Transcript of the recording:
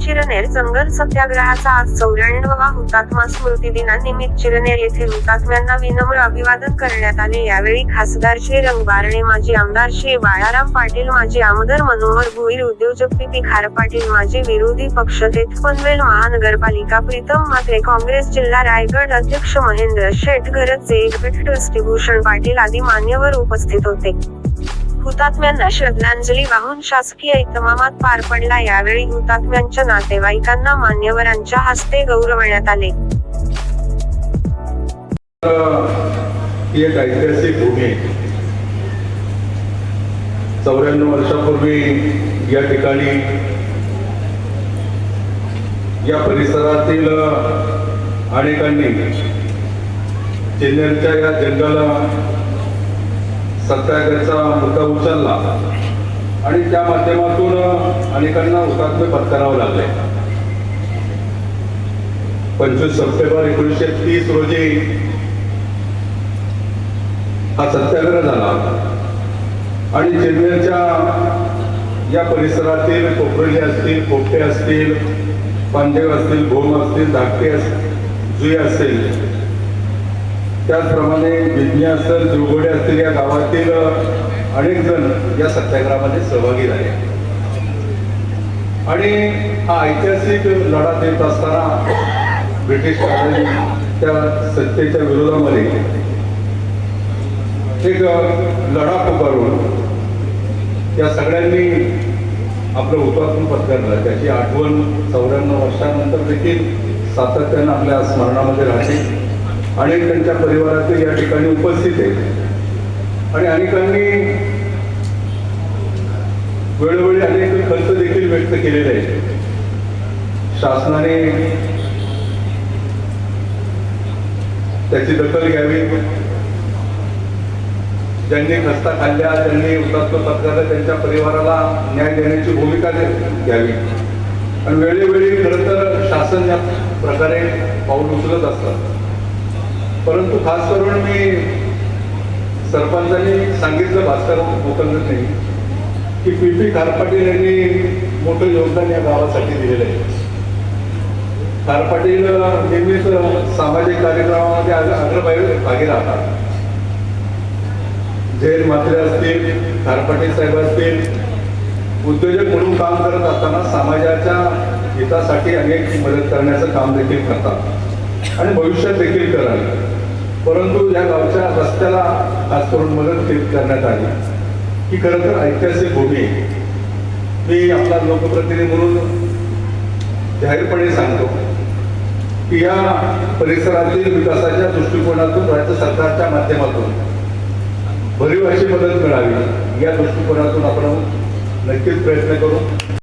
चिरनेर जंगल सत्याग्रहाचा आज चौऱ्याण्णवा हुतात्मा स्मृती दिनानिमित्त चिरनेर येथे हुतात्म्यांना विनम्र अभिवादन करण्यात आले. यावेळी खासदार श्री रंगबारणे माजी आमदार श्री बाळाराम पाटील माजी आमदार मनोहर भोईर उद्योजक पी खार पाटील माजी विरोधी पक्ष तेथ पनवेल महानगरपालिका प्रीतम म्हात्रे काँग्रेस जिल्हा रायगड अध्यक्ष महेंद्र शेठ घरतचे एकपेठ ट्रस्टी भूषण पाटील आदी मान्यवर उपस्थित होते. हुतात्म्यांना श्रद्धांजली वाहून शासकीय इतमामात पार पडला. यावेळी हुतात्म्यांच्या नातेवाईकांना मान्यवरांच्या हस्ते गौरवण्यात आले. एक ऐतिहासिक भूमी. चौऱ्याण्णव वर्षापूर्वी या ठिकाणी या परिसरातील अनेकांनी चेन्नईच्या या जंगल सत्याग्रहाचा मुद्दा उचलला आणि त्या माध्यमातून अनेकांना हुतात्म्य पत्करावं लागले. पंचवीस सप्टेंबर एकोणीसशे तीस रोजी हा सत्याग्रह झाला. आणि चेन्नईच्या या परिसरातील कोपरली असतील कोपटे असतील पांडेव असतील भोम असतील धाकटे असतील जुई असतील त्याचप्रमाणे विज्ञा असेल जोगोडे असतील या गावातील अनेक जण या सत्याग्रहामध्ये सहभागी झाले. आणि हा ऐतिहासिक लढा देत असताना ब्रिटिश काळाने त्या सत्तेच्या विरोधामध्ये एक लढा पुकारून त्या सगळ्यांनी आपलं हुतात्म पत्करलं. त्याची आठवण चौऱ्याण्णव वर्षानंतर देखील सातत्यानं आपल्या स्मरणामध्ये राहते. अनेक त्यांच्या परिवाराचे या ठिकाणी उपस्थित आहेत. आणि अनेकांनी वेळोवेळी अनेक खर्च देखील व्यक्त केलेले आहेत. शासनाने त्याची दखल घ्यावी. ज्यांनी खस्ता खाल्ल्या त्यांनी हुतात्म पत्राला त्यांच्या परिवाराला न्याय देण्याची भूमिका घ्यावी. आणि वेळोवेळी खरं तर शासन या प्रकारे पाऊल उचलत असतात परंतु खास करून मी सरपंचांनी सांगितलं भास्कर मुखंदरने की पी पी खारपाटील यांनी मोठं योगदान या गावासाठी दिलेलं आहे. खारपाटील नेहमीच सामाजिक कार्यक्रमामध्ये अग्रभागी भागी राहतात. झेल मात्रे असतील खारपाटील साहेब असतील उद्योजक म्हणून काम करत असताना समाजाच्या हितासाठी अनेक मदत करण्याचं काम देखील करतात. आणि भविष्यात देखील कराल परंतु या गावच्या रस्त्याला आज करून मदत करण्यात आली. ही खरं तर ऐतिहासिक भूमी आहे. मी आपला लोकप्रतिनिधी म्हणून जाहीरपणे सांगतो की या परिसरातील विकासाच्या दृष्टिकोनातून राज्य सरकारच्या माध्यमातून भरीव अशी मदत मिळावी. या दृष्टिकोनातून आपण नक्कीच प्रयत्न करू.